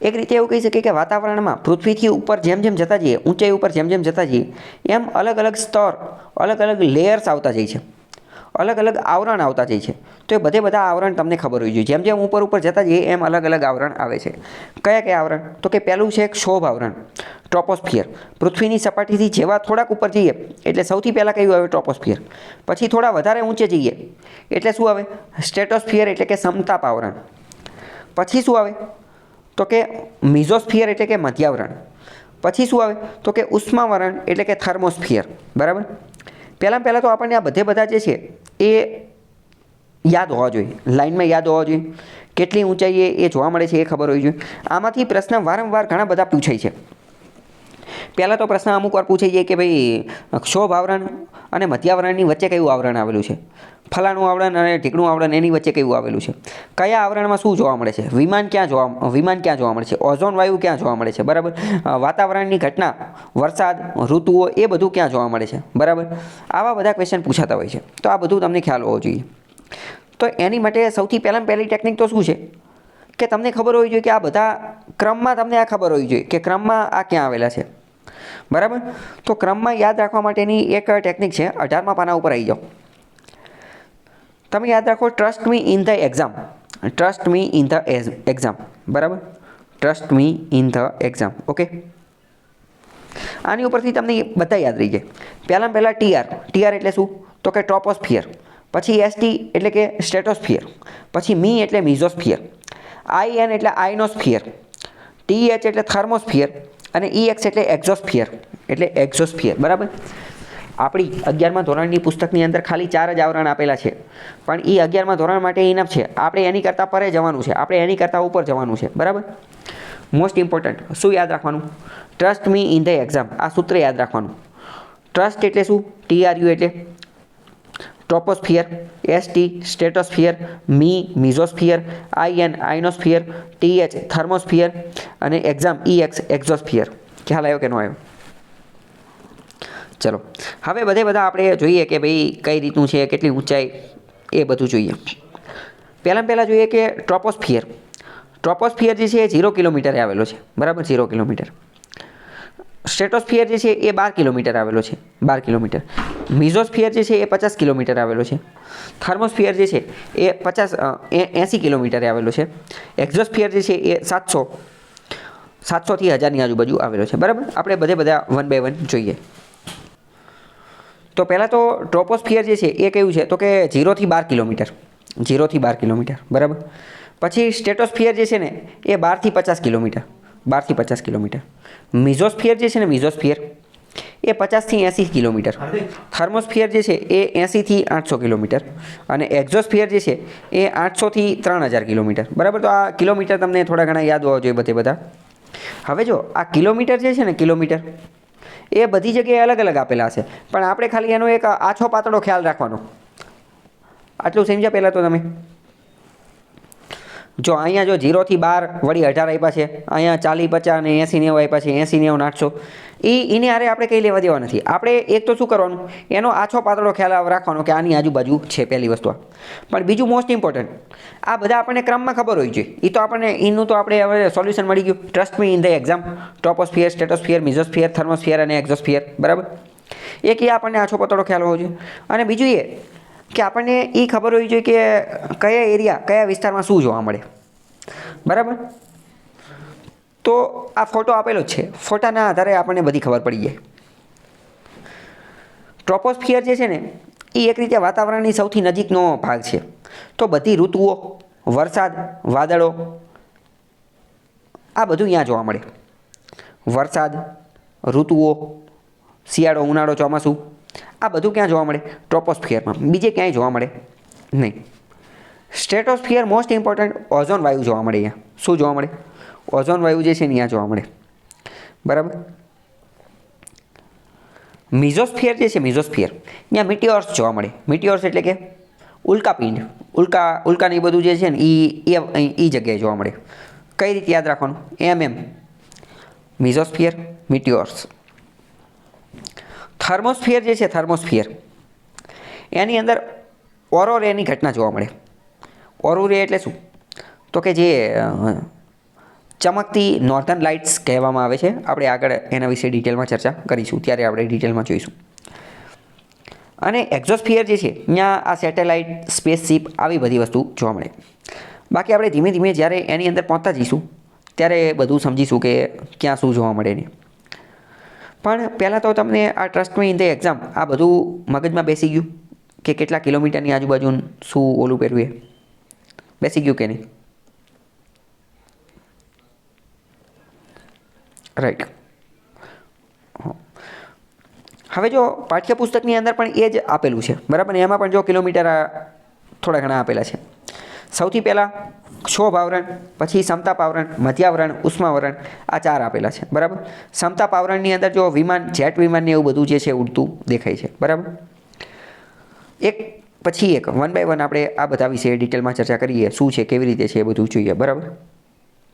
એક રીતે એવું કહી શકીએ કે વાતાવરણમાં પૃથ્વીથી ઉપર જેમ જેમ જતા જઈએ, ઊંચાઈ ઉપર જેમ જેમ જતા જઈએ, એમ અલગ અલગ સ્તર, અલગ અલગ લેયર્સ આવતા જાય છે. અલગ અલગ આવરણ આવતા જાય છે. તો એ બધે બધા આવરણ તમને ખબર હોવી જોઈએ. જેમ જેમ ઉપર ઉપર જતા જઈએ, એમ અલગ અલગ આવરણ આવે છે. કયા કયા આવરણ? તો કે પહેલું છે એક શોભ આવરણ ટ્રોપોસ્ફિયર પૃથ્વીની સપાટીથી જેવા થોડાક ઉપર જઈએ, એટલે સૌથી પહેલાં કયું આવે? ટ્રોપોસ્ફિયર પછી થોડા વધારે ઊંચે જઈએ, એટલે શું આવે? સ્ટેટોસ્ફિયર એટલે કે સમતાપ આવરણ. પછી શું આવે? તો કે મિઝોસ્ફિયર એટલે કે મધ્યાવરણ. પછી શું આવે? તો કે ઉષ્માવરણ એટલે કે થર્મોસ્ફિયર. બરાબર? પહેલાં પહેલાં તો આપણને આ બધે બધા જે છે એ યાદ હોવા જોઈએ. લાઇનમાં યાદ હોવા જોઈએ. કેટલી ઊંચાઈએ એ જોવા મળે છે એ ખબર હોવી જોઈએ. આમાંથી પ્રશ્ન વારંવાર ઘણા બધા પૂછાય છે. પહેલાં તો પ્રશ્ન અમુક વાર પૂછાઈ જાય કે ભાઈ ક્ષોભ આવરણ અને મધ્યાવરણની વચ્ચે કયું આવરણ આવેલું છે? ફલાણું આવરણ અને ઢીકણું આવરણ એની વચ્ચે કયું આવેલું છે? કયા આવરણમાં શું જોવા મળે છે? વિમાન ક્યાં જોવા, વિમાન ક્યાં જોવા મળે છે? ઓઝોન વાયુ ક્યાં જોવા મળે છે? બરાબર? વાતાવરણની ઘટના, વરસાદ, ઋતુઓ એ બધું ક્યાં જોવા મળે છે? બરાબર? આવા બધા ક્વેશ્ચન પૂછાતા હોય છે. તો આ બધું તમને ખ્યાલ હોવો જોઈએ. તો એની માટે સૌથી પહેલાં પહેલી ટેકનિક તો શું છે? કે તમને ખબર હોવી જોઈએ કે આ બધા ક્રમમાં તમને આ ખબર હોવી જોઈએ કે ક્રમમાં આ ક્યાં આવેલા છે. બરાબર? તો ક્રમમાં યાદ રાખવા માટેની એક ટેકનિક છે, અઢારમા પાના ઉપર આવી જાઓ. તમે યાદ રાખો trust me in the exam trust me in the exam બરાબર? Trust me in the exam okay આની ઉપરથી તમને બધા યાદ રહી જાય. પહેલાં પહેલાં ટીઆર ટીઆર એટલે શું? તો કે ટ્રોપોસ્ફિયર પછી એસટી એટલે કે સ્ટેટોસ્ફિયર પછી મી એટલે મિઝોસ્ફિયર આઈ એન એટલે આઇનોસ્ફિયર ટી એચ એટલે થર્મોસ્ફિયર અને ઈ એક્સ એટલે એક્ઝોસ્ફિયર એટલે એક્ઝોસ્ફિયર બરાબર? આપણી અગિયારમાં ધોરણની પુસ્તકની અંદર ખાલી ચાર જ આવરણ આપેલા છે. પણ એ અગિયારમાં ધોરણ માટે ઇનફ છે. આપણે એની કરતાં પરે જવાનું છે. આપણે એની કરતાં ઉપર જવાનું છે. બરાબર? મોસ્ટ ઇમ્પોર્ટન્ટ શું યાદ રાખવાનું? Trust me in the exam આ સૂત્ર યાદ રાખવાનું. ટ્રસ્ટ એટલે શું? ટીઆરયુ એટલે troposphere ST stratosphere me mesosphere IN ionosphere TH thermosphere અને એક્ઝામ ઈ એક્સ એક્ઝોસ્ફિયર ખ્યાલ આવ્યો કે ન આવ્યો? ચલો. હવે બધે બધા આપણે જોઈએ કે ભાઈ કઈ રીતનું છે, કેટલી ઊંચાઈ, એ બધું જોઈએ. પહેલાં પહેલાં જોઈએ કે ટ્રોપોસ્ફિયર ટ્રોપોસ્ફિયર જે છે એ ઝીરો કિલોમીટરે આવેલો છે. બરાબર? ઝીરો કિલોમીટર સ્ટેટોસ્ફિયર જે છે એ બાર કિલોમીટર આવેલો છે. બાર કિલોમીટર મિઝોસ્ફિયર જે છે એ પચાસ કિલોમીટર આવેલો છે. થર્મોસ્ફિયર જે છે એ પચાસ એંસી કિલોમીટરે આવેલો છે. એક્ઝોસ્ફિયર જે છે એ સાતસો, સાતસોથી હજારની આજુબાજુ આવેલો છે. બરાબર? આપણે બધે બધા વન બાય વન જોઈએ. તો પહેલાં તો ટ્રોપોસ્ફિયર જે છે એ કયું છે? તો કે ઝીરોથી બાર કિલોમીટર. ઝીરોથી બાર કિલોમીટર. બરાબર? પછી સ્ટેટોસ્ફિયર જે છે ને એ બારથી પચાસ કિલોમીટર. બારથી પચાસ કિલોમીટર. મિઝોસ્ફિયર જે છે ને મિઝોસ્ફિયર એ પચાસથી એંસી કિલોમીટર. થર્મોસ્ફિયર જે છે એ એંસીથી આઠસો કિલોમીટર. અને એક્ઝોસ્ફિયર જે છે એ આઠસોથી ત્રણ હજાર કિલોમીટર. બરાબર? તો આ કિલોમીટર તમને થોડા ઘણા યાદ હોવા જોઈએ બધે બધા. હવે જો આ કિલોમીટર જે છે ને કિલોમીટર એ બધી જગ્યાએ અલગ અલગ આપેલા હશે પણ આપણે ખાલી એનો એક આછો પાતળો ખ્યાલ રાખવાનો. આટલું સમજ્યા પહેલાં તો તમે? જો અહીંયા જો જીરોથી બાર વળી અઢાર આપ્યા છે, અહીંયા ચાલી પચાસ અને એંસી નેવું આપ્યા છે, એંસી નેવું આઠસો એ એને આરે આપણે કંઈ લેવા દેવા નથી. આપણે એક તો શું કરવાનું? એનો આછો પાતળો ખ્યાલ રાખવાનો કે આની આજુબાજુ છે પહેલી વસ્તુ પણ બીજું મોસ્ટ ઇમ્પોર્ટન્ટ આ બધા આપણને ક્રમમાં ખબર હોય જોઈએ એ તો આપણને એનું તો આપણે હવે સોલ્યુશન મળી ગયું. Trust me in the exam troposphere stratosphere mesosphere thermosphere અને એક્ઝોસ્ફિયર બરાબર? એક એ આપણને આછો પાતળો ખ્યાલ હોવો જોઈએ. અને બીજું એ કે આપણને એ ખબર હોવી જોઈએ કે કયા એરિયા, કયા વિસ્તારમાં શું જોવા મળે. બરાબર? તો આ ફોટો આપેલો છે. ફોટાના આધારે આપણને બધી ખબર પડી જાય. ટ્રોપોસ્ફિયર જે છે ને એ એક રીતે વાતાવરણની સૌથી નજીકનો ભાગ છે. તો બધી ઋતુઓ, વરસાદ, વાદળો, આ બધું અહીંયા જોવા મળે. વરસાદ, ઋતુઓ, શિયાળો, ઉનાળો ચોમાસું આ બધું ક્યાં જોવા મળે? ટ્રોપોસ્ફિયરમાં બીજે ક્યાંય જોવા મળે? નહીં. સ્ટેટોસ્ફિયર મોસ્ટ ઇમ્પોર્ટન્ટ ઓઝોન વાયુ જોવા મળે અહીંયા. શું જોવા મળે? ઓઝોન વાયુ જે છે ને અહીંયા જોવા મળે. બરાબર? મિઝોસ્ફિયર જે છે મિઝોસ્ફિયર ત્યાં મિટિયોર્સ જોવા મળે. મિટિયોર્સ એટલે કે ઉલ્કાપિંડ ઉલ્કા, ઉલ્કાને એ બધું જે છે ને એ એ જગ્યાએ જોવા મળે. કઈ રીતે યાદ રાખવાનું? એમ એમ મિઝોસ્ફિયર મિટિયોર્સ થર્મોસ્ફિયર જે છે, થર્મોસ્ફિયર. એની અંદર ઓરોરેની ઘટના જોવા મળે. ઓરોરે એટલે શું? તો કે જે ચમકતી નોર્ધન લાઇટ્સ કહેવામાં આવે છે. આપણે આગળ એના વિશે ડિટેલમાં ચર્ચા કરીશું. ત્યારે આપણે ડિટેલમાં જોઈશું. અને એક્ઝોસ્ફિયર જે છે, ત્યાં આ સેટેલાઇટ, સ્પેસશીપ આવી બધી વસ્તુ જોવા મળે. બાકી આપણે ધીમે ધીમે જ્યારે એની અંદર પહોંચતા જઈશું, ત્યારે બધું સમજીશું કે ક્યાં શું જોવા મળે ને. પણ પહેલાં તો તમને આ ટ્રસ્ટની ઇન ધ એક્ઝામ આ બધું મગજમાં બેસી ગયું કે કેટલા કિલોમીટરની આજુબાજુ શું ઓલું પહેરવું એ? બેસી ગયું કે નહીં? રાઈટ હવે જો પાઠ્યપુસ્તકની અંદર પણ એ જ આપેલું છે. બરાબર એમાં પણ જો કિલોમીટર થોડા ઘણા આપેલા છે. સૌથી પહેલાં ક્ષોભ આવરણ પછી સમતાપ આવરણ મધ્યાવરણ, ઉષ્માવરણ આ ચાર આપેલા છે. બરાબર? સમતાપ આવરણની અંદર જો વિમાન, જેટ વિમાનને એવું બધું જે છે ઉડતું દેખાય છે. બરાબર? એક, પછી એક વન બાય વન આપણે આ બધા વિશે ડિટેલમાં ચર્ચા કરીએ, શું છે, કેવી રીતે છે એ બધું જોઈએ. બરાબર?